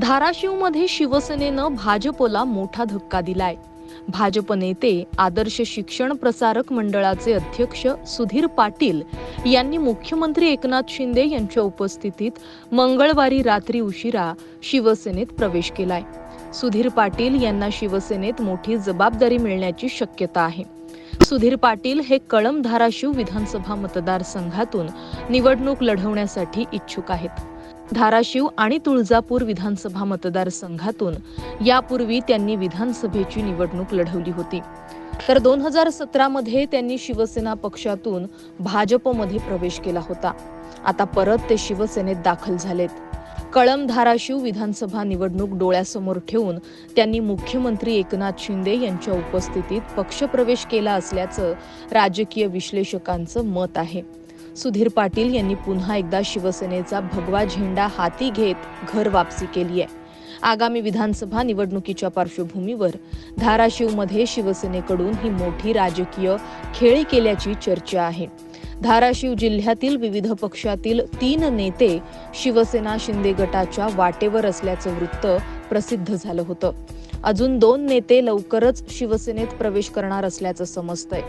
धाराशिवमध्ये शिवसेनेनं भाजपला मोठा धक्का दिलाय. भाजप नेते आदर्श शिक्षण प्रसारक मंडळाचे अध्यक्ष सुधीर पाटील यांनी मुख्यमंत्री एकनाथ शिंदे यांच्या उपस्थितीत मंगळवारी रात्री उशिरा शिवसेनेत प्रवेश केलाय. सुधीर पाटील यांना शिवसेनेत मोठी जबाबदारी मिळण्याची शक्यता आहे. सुधीर पाटील हे कळम धाराशिव विधानसभा मतदारसंघातून निवडणूक लढवण्यासाठी इच्छुक आहेत. धाराशिव आणि तुळजापूर विधानसभा मतदारसंघातून यापूर्वी त्यांनी विधानसभेची निवडणूक लढवली होती. तर दोन हजार सतरामध्ये त्यांनी शिवसेना पक्षातून भाजपमध्ये प्रवेश केला होता. आता परत ते शिवसेनेत दाखल झालेत. कळम धाराशिव विधानसभा निवडणूक डोळ्यासमोर ठेवून त्यांनी मुख्यमंत्री एकनाथ शिंदे यांच्या उपस्थितीत पक्षप्रवेश केला असल्याचं राजकीय विश्लेषकांचं मत आहे. सुधीर पाटील यांनी पुन्हा एकदा शिवसेनेचा भगवा झेंडा हाती घेत घर वापसी केली आहे. आगामी विधानसभा निवडणुकीच्या पार्श्वभूमीवर धाराशिवमध्ये शिवसेनेकडून ही मोठी राजकीय खेळी केल्याची चर्चा आहे. धाराशिव जिल्ह्यातील विविध पक्षातील तीन नेते शिवसेना शिंदे गटाच्या वाटेवर असल्याचं वृत्त प्रसिद्ध झालं होतं. अजून दोन नेते लवकरच शिवसेनेत प्रवेश करणार असल्याचं समजतंय.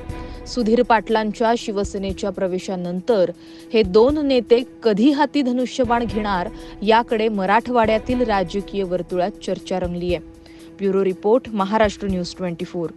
सुधीर पाटलांच्या शिवसेनेच्या प्रवेशानंतर हे दोन नेते कधी हाती धनुष्यबाण घेणार याकडे मराठवाड्यातील राजकीय वर्तुळात चर्चा रंगली आहे bureau report Maharashtra news twenty four.